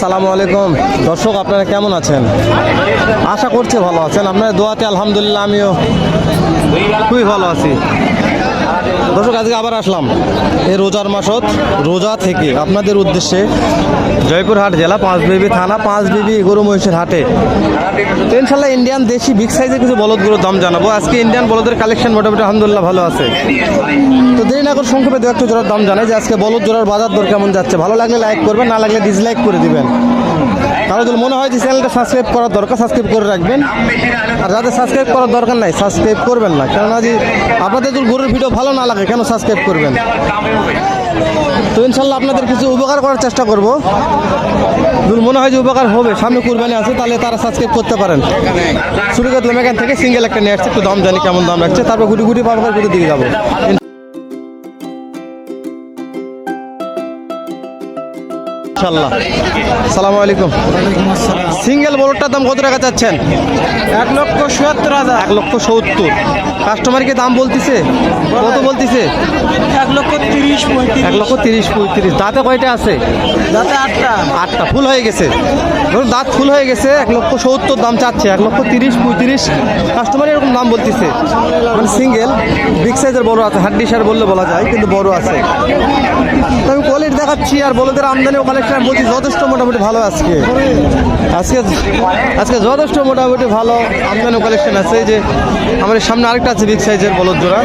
সালামু আলাইকুম। দর্শক, আপনারা কেমন আছেন? আশা করছি ভালো আছেন। আপনার দোয়াতে আলহামদুলিল্লাহ, আমিও খুবই ভালো আছি। দর্শক, আজকে আবার আসলাম এই রোজার মাসত। রোজা থেকে আপনাদের উদ্দেশ্যে জয়পুরহাট জেলা পাঁচ পাঁচবিবি থানা পাঁচ পাঁচবিবি গরু মহিষের হাটে ইনশাল্লাহ ইন্ডিয়ান দেশি বিগ সাইজের কিছু বলদগুলোর দাম জানাব। আজকে ইন্ডিয়ান বলদের কালেকশন মোটামুটি আলহামদুলিল্লাহ ভালো আছে। তো দেরি না করে সংক্ষেপে দু একটা জোড়ার দাম জানাই যে আজকে বলদ জোড়ার বাজার দর কেমন যাচ্ছে। ভালো লাগলে লাইক করবেন, না লাগলে ডিসলাইক করে দিবেন। কারও মনে হয় যে চ্যানেলটা সাবস্ক্রাইব করার দরকার সাবস্ক্রাইব করে রাখবেন। আর যাদের সাবস্ক্রাইব করার দরকার নাই সাবস্ক্রাইব করবেন না। কেননা যে আপনাদের যদি গরুর ভিডিও ভালো না লাগে, কেন সাবস্ক্রাইব করবেন? তো ইনশাল্লাহ আপনাদের কিছু উপকার করার চেষ্টা করব। যদি মনে হয় যে উপকার হবে, সামনে কুরবানি আছে, তাহলে তারা সাবস্ক্রাইব করতে পারেন। শুরু করলাম এখান থেকে সিঙ্গেল একটা নিয়ে আসছে, একটু দাম জানি কেমন দাম রাখছে, তারপর গুটি গুটি পাবো গুটি দিকে যাব। ইনশাল্লাহ সালামু আলাইকুম। সিঙ্গেল বড়টার দাম কত টাকা চাচ্ছেন? এক লক্ষ সত্তর হাজার। এক লক্ষ সত্তর। কাস্টমারকে দাম বলতিছে? কত বলতিছে? এক লক্ষ তিরিশ পঁয়ত্রিশ। এক লক্ষ তিরিশ পঁয়ত্রিশ। দাঁতে কয়টা আছে? যাতে আটটা। আটটা। ফুল হয়ে গেছে। ধরুন দাঁত ফুল হয়ে গেছে এক লক্ষ সত্তর দাম চাচ্ছে এক লক্ষ তিরিশ পঁয়ত্রিশ। কাস্টমার এরকম দাম বলতেছে। মানে সিঙ্গেল বিগ সাইজের বড় আছে হাড্ডি সার বললে বলা যায় কিন্তু বড় আছে। আমি কোয়ালিটি দেখাচ্ছি আর বলদের আমদানি কালেকশন বলছি যথেষ্ট মোটামুটি ভালো আজকে। আজকে আজকে যথেষ্ট মোটামুটি ভালো আমদানি কালেকশন আছে। যে আমার সামনে আরেকটা আছে বিগ সাইজের বলদ জোড়া।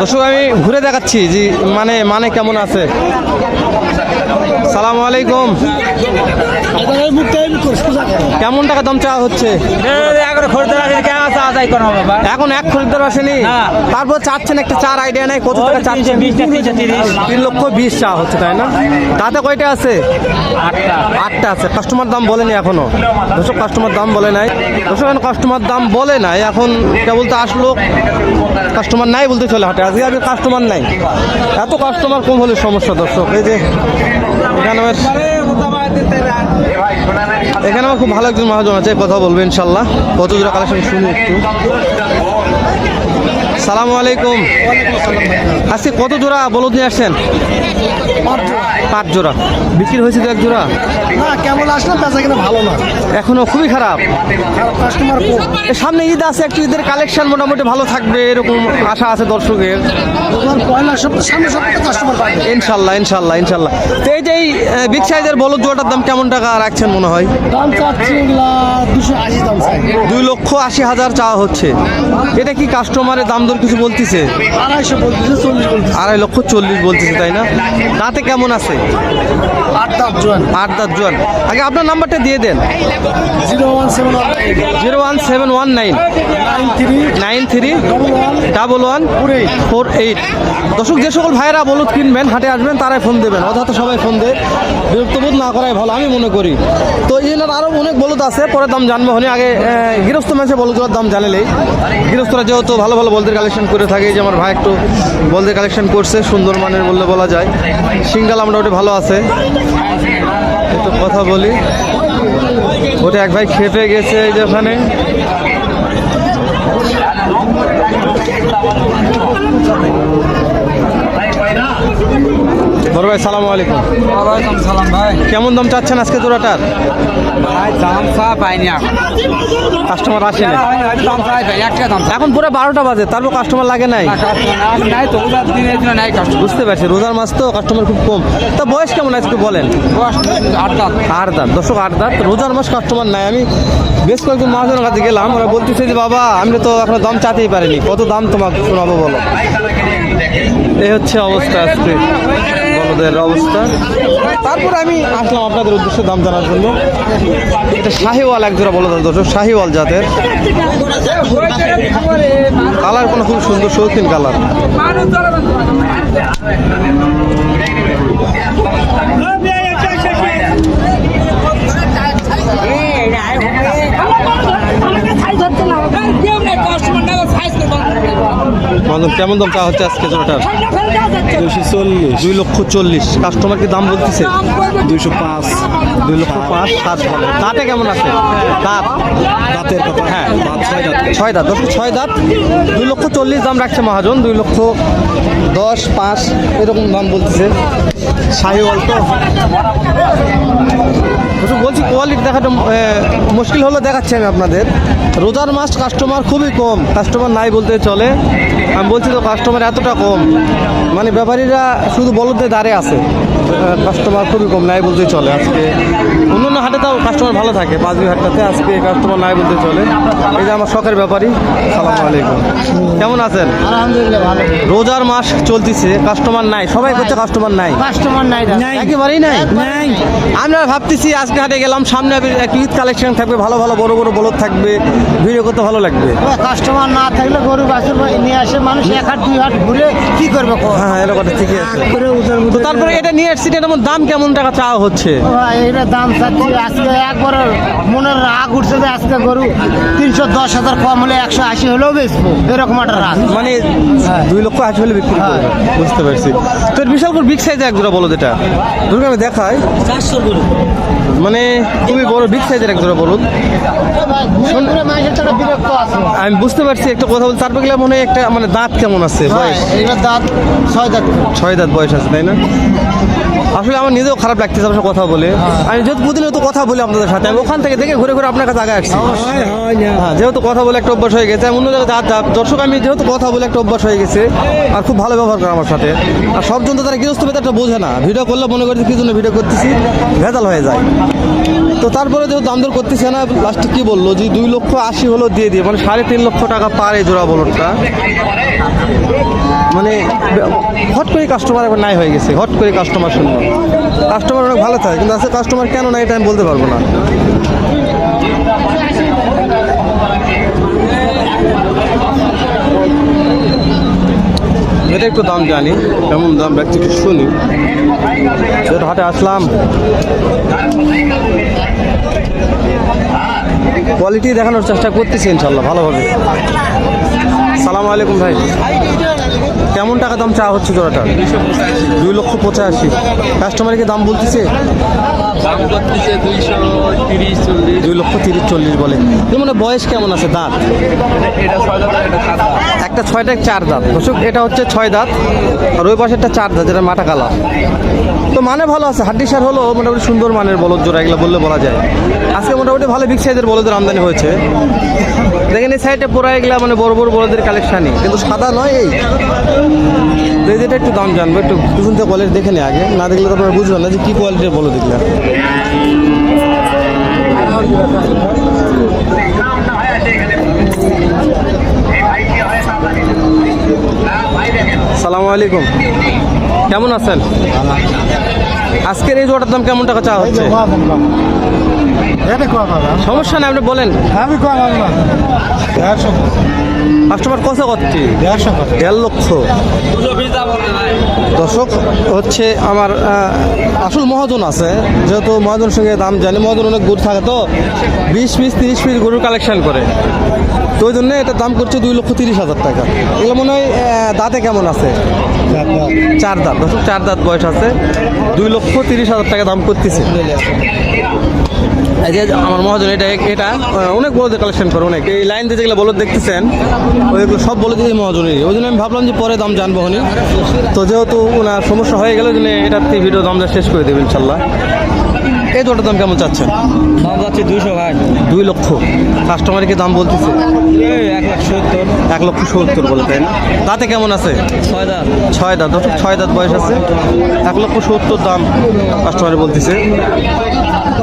দর্শক আমি ঘুরে দেখাচ্ছি যে মানে মানে কেমন আছে। সালাম আলাইকুম। কেমন টাকা দাম চাওয়া হচ্ছে? এখন এক খরিদ্দার আসেনি? তারপর চাচ্ছেন একটা চার আইডিয়া নাই কত টাকা চাচ্ছেন? তিরিশ তিন লক্ষ বিশ চাওয়া হচ্ছে তাই না? তাতে কয়টা আছে? আটটা। আছে। কাস্টমার দাম বলেনি এখনও। দর্শক কাস্টমার দাম বলে নাই। দর্শক এখন কাস্টমার দাম বলে নাই। এখন কেবল তো আসলো কাস্টমার নাই বলতে চলে হাটে। আজকে আমি কাস্টমার নাই। এত কাস্টমার কম হলে সমস্যা দর্শক? এই যে এখানে আমার খুব ভালো একজন মহাজন আছে, কথা বলব ইনশাল্লাহ। কত জোড়া কালেকশন শুনি একটু। সালামু আলাইকুম। আজকে কত জোড়া বলদ নিয়ে আসছেন? পাঁচ জোড়া। বিক্রি হয়েছে তো এক জোড়া? না কেমন আসলে বেচা কিনা ভালো না। এখনও খুবই খারাপ। কাস্টমার সামনে ঈদ আছে একটু ঈদের কালেকশন মোটামুটি ভালো থাকবে এরকম আশা আছে দর্শকের। পয়লা সপ্তাহ সামনে সপ্তাহে কাস্টমার পাবে। ইনশাল্লাহ ইনশাল্লাহ ইনশাল্লাহ। তো এই যে এই বিগ সাইজের বলদ জোড়াটার দাম কেমন টাকা রাখছেন মনে হয়? দাম চাচ্ছি দুশো আশি দাম। লক্ষ আশি হাজার চাওয়া হচ্ছে। এটা কি কাস্টমারের দাম দর কিছু বলতেছে? আড়াইশো বলতেছে চল্লিশ বলতেছে। আড়াই লক্ষ চল্লিশ বলতেছে তাই না? তাতে কেমন আছে? আট দাম জোয়ান। আট দাঁত জোয়ান। আগে আপনার নাম্বারটা দিয়ে দেন। Zero one seven one zero one seven one nine. Nine three. Nine three. Double one. Four eight. Four eight. দর্শক যে সকল ভাইয়েরা বলুদ কিনবেন হাটে আসবেন তারাই ফোন দেবেন। তো সবাই ফোন দেয় বিরক্তবোধ না করাই ভালো আমি মনে করি। তো এই জন্য আরও অনেক বলুদ আছে পরে দাম জানব হনি আগে গৃহস্থ মানুষের বলুদগুলোর দাম জানালেই। গৃহস্থরা যেহেতু ভালো ভালো বলদের কালেকশন করে থাকে যে আমার ভাই একটু বলদের কালেকশন করছে, সুন্দর মানের বললে বলা যায়। সিঙ্গাল আমরা ওটা ভালো আছে। একটু কথা বলি। ওটা এক ভাই খেপে গেছে যে ওখানে। বড় ভাই সালাম আলাইকুম। ওয়ালাইকুম সালাম ভাই। কেমন দাম চাচ্ছেন আজকে জোড়াটার? ভাই দাম চা পাইনি কাস্টমার আসেনি। দাম চাই ভাই একটা দাম এখন পুরো বারোটা বাজে তারপর কাস্টমার লাগে নাই? নাই তো ওদের দিনের জন্য নাই কাস্টমার। বুঝতে পারছি রোজার মাস তো কাস্টমার খুব কম। তা বয়স কেমন একটু বলেন? আট দাম আট দাঁত দর্শক আট দাঁত রোজার মাস কাস্টমার নাই। আমি বেশ কয়েকজন মহাজনের কাছে গেলাম ওরা বলতেছে যে বাবা আমি তো এখনও দাম চাতেই পারিনি কত দাম তোমাকে শোনাবো বলো? এই হচ্ছে অবস্থা আজকে। বলদের অবস্থা। তারপর আমি আসলাম আপনাদের উদ্দেশ্যে দাম জানার জন্য। এটা শাহিওয়াল এক জোড়া বলো দর্শক শাহিওয়াল জাতের। কালার কোনো খুব সুন্দর, শৌখিন কালার। কেমন দাম চা হচ্ছে আজকে জোড়াটার? দুশো চল্লিশ দুই লক্ষ চল্লিশ। কাস্টমার কি দাম বলতেছে? দুশো পাঁচ। দুই লক্ষ পাঁচ সাত দাঁতে কেমন আছে? দাঁত? দাঁতের কথা? হ্যাঁ। দাঁত ছয় দাঁত। ছয় দাঁত দশ ছয় দাঁত। দুই লক্ষ চল্লিশ দাম রাখছে মহাজন। দুই লক্ষ দশ পাঁচ এরকম দাম বলতেছে। তো দর্শক, বলছি কোয়ালিটি দেখাটা মুশকিল হলো দেখাচ্ছি আমি আপনাদের। রোজার মাস কাস্টমার খুবই কম। কাস্টমার নাই বলতে চলে। আমি বলছি তো কাস্টমার এতটা কম। মানে ব্যাপারীরা শুধু বলতে দাঁড়িয়ে আছে। কাস্টমার খুবই কম নাই বলতে চলে আজকে। অন্যান্য হাটে তাও কাস্টমার ভালো থাকে। পাঁচবি হাটটাতে আজকে কাস্টমার নাই বলতে চলে। এই যে আমার শখের ব্যাপারী সালাম আলাইকুম। কেমন আছেন? আলহামদুলিল্লাহ ভালো। রোজার মাস চলতেছে কাস্টমার নাই। সবাই করছে কাস্টমার নাই। কাস্টমার নাই একেবারেই নাই? নাই। আমরা ভাবতেছি আজকে হাটে গেলাম সামনে ঈদ কালেকশন থাকবে ভালো ভালো বড় বড় বলদ থাকবে। ভিডিও করতে ভালো লাগবে। কাস্টমার না থাকলে গরু বাছুর নিয়ে আসে মানুষ এক হাট দুই হাট ঘুরে কি করবে হ্যাঁ হ্যাঁ, এরকম ঠিকই আছে। তো তারপরে এটা নিয়ে এসছি মধ্যে দাম কেমন টাকা চাওয়া হচ্ছে? এটা দাম চাচ্ছি আজকে একবার মনের রাগ উঠছে যে আজকে গরু তিনশো দশ হাজার কম হলে একশো আশি হলেও বেচবো। এরকম একটা রাগ। মানে হ্যাঁ। দুই লক্ষ আশি হলে বিক্রি করবে। বুঝতে পারছি। তোর বিশাল করে বিগ সাইজে এক জোড়া বলো এটা দুর্গা আমি দেখাই মানে খুবই বড় বিগ সাইজের এক জোড়া আছে আমি বুঝতে পারছি একটা কথা বলতে তারপর গেলাম মনে হয় একটা মানে দাঁত কেমন আছে বয়স? এইবার দাঁত ছয় দাঁত। ছয় দাঁত বয়স আছে তাই না? আসলে আমার নিজেও খারাপ লাগতেছে আপনার কথা বলে। আমি যেহেতু প্রতিনিয়ত তো কথা বলি আপনাদের সাথে আমি ওখান থেকে দেখে ঘুরে ঘুরে আপনার কাছে আগে আসছি। হ্যাঁ যেহেতু কথা বলে একটা অভ্যাস হয়ে গেছে আমি অন্য জায়গায় দর্শক আমি যেহেতু কথা বলে একটা অভ্যাস হয়ে গেছে আর খুব ভালো ব্যবহার করে আমার সাথে। আর সব জন তো তারা গৃহস্থ একটা বোঝে না। ভিডিও করলে মনে করছে কি জন্য ভিডিও করতেছি? ভেজাল হয়ে যায়। তো তারপরে যেহেতু দাম দর করতেছে না লাস্টে কি বলল? যে দুই লক্ষ আশি হলো দিয়ে দিয়ে মানে সাড়ে তিন লক্ষ টাকা পার জোড়া বলটটা মানে হট করে কাস্টমার এবার নাই হয়ে গেছে, হট করে কাস্টমার শূন্য কাস্টমার অনেক ভালো থাকে, কিন্তু আজকে কাস্টমার কেন নাই এটা আমি বলতে পারব না। এটা একটু দাম জানি, কেমন দাম ব্যক্তি একটু শুনি। যেহেতু হাটে আসলাম। কোয়ালিটি দেখানোর চেষ্টা করতেছি ইনশাল্লাহ, ভালোভাবে। সালাম আলাইকুম ভাই। কেমন টাকা দাম চা হচ্ছে জোড়াটা? দুই লক্ষ পঁচাশি। কাস্টমারকে দাম বলতেছে? দুই লক্ষ তিরিশ চল্লিশ বলে। মানে বয়স কেমন আছে দাঁত? একটা ছয়টা চার দাঁত। দর্শক, এটা হচ্ছে ছয় দাঁত। আর ওই একটা চার দাঁত, যেটা মাটা কালা তো মানে ভালো আছে। হাড্ডি সার হলো মোটামুটি সুন্দর মানের বলদ জোড়া, এগুলো বললে বলা যায়। আজকে মোটামুটি ভালো বিগ বলদের আমদানি হয়েছে। দেখেন এই সাইডে পুরো এগুলা মানে বড় বড় বলদের কালেকশানই কিন্তু সাদা নয় এই। তো যেটা একটু দাম জানব একটু থেকে কোয়ালিটি দেখে নে আগে। না দেখলে তো আপনারা বুঝবেন না যে কী কোয়ালিটির বলো দেখলে সালামু আলাইকুম। কেমন আছেন? আজকের এই জোড়াটার দাম কেমন টাকা চাওয়া হচ্ছে? সমস্যা নেই আপনি বলেন। আমি কাস্টমার কত করছি দেড় লক্ষ। দর্শক হচ্ছে আমার আসল মহাজন আছে। যেহেতু মহাজনের সঙ্গে দাম জানি মহাজন অনেক গরু থাকে তো। বিশ পিস তিরিশ পিস গরুর কালেকশন করে। তো ওই জন্য এটার দাম করছে দুই লক্ষ তিরিশ হাজার টাকা। এগুলো মনে হয় দাঁতে কেমন আছে? চার দাঁত। দর্শক চার দাঁত বয়স আছে। দুই লক্ষ তিরিশ হাজার টাকা দাম করতেছে। এই যে আমার মহাজন এটা এটা অনেক বড়দের কালেকশন করে অনেক। এই লাইন দিয়ে যেগুলো বলদ দেখতেছেন ওইগুলো সব বলে দিয়ে মহাজনেরই। ওই জন্য আমি ভাবলাম যে পরে দাম জানব হনি তো যেহেতু ওনার সমস্যা হয়ে গেল জন্য এটার ভিডিও দামটা শেষ করে দেবেন ইনশাল্লাহ। এই দুটোর দাম কেমন চাচ্ছেন? দাম যাচ্ছে দুইশো ভাই দুই লক্ষ। কাস্টমারকে দাম বলতেছে? এক লাখ সত্তর। এক লক্ষ সত্তর বলে তাই না? তাতে কেমন আছে? ছয় দাঁত। ছয় দাঁত ছয় দাঁত বয়স আছে। এক লক্ষ সত্তর দাম কাস্টমারে বলতেছে।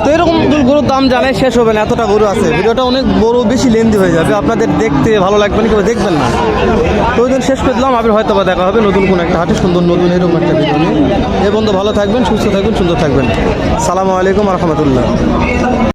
তো এরকম গরুর দাম জানাই শেষ হবে না, এতটা গরু আছে। ভিডিওটা অনেক গরু বেশি লেন্দি হয়ে যাবে, আপনাদের দেখতে ভালো লাগবে না কেউ দেখবেন না। তো ওই শেষ করে দিলাম, আবার হয়তো বা দেখা হবে নতুন কোনো একটা হাটে, সুন্দর, নতুন এরকম একটা ভিডিও নিয়ে। এ বন্ধু ভালো থাকবেন, সুস্থ থাকবেন, সুন্দর থাকবেন। সালামু আলাইকুম রহমতুল্লাহ।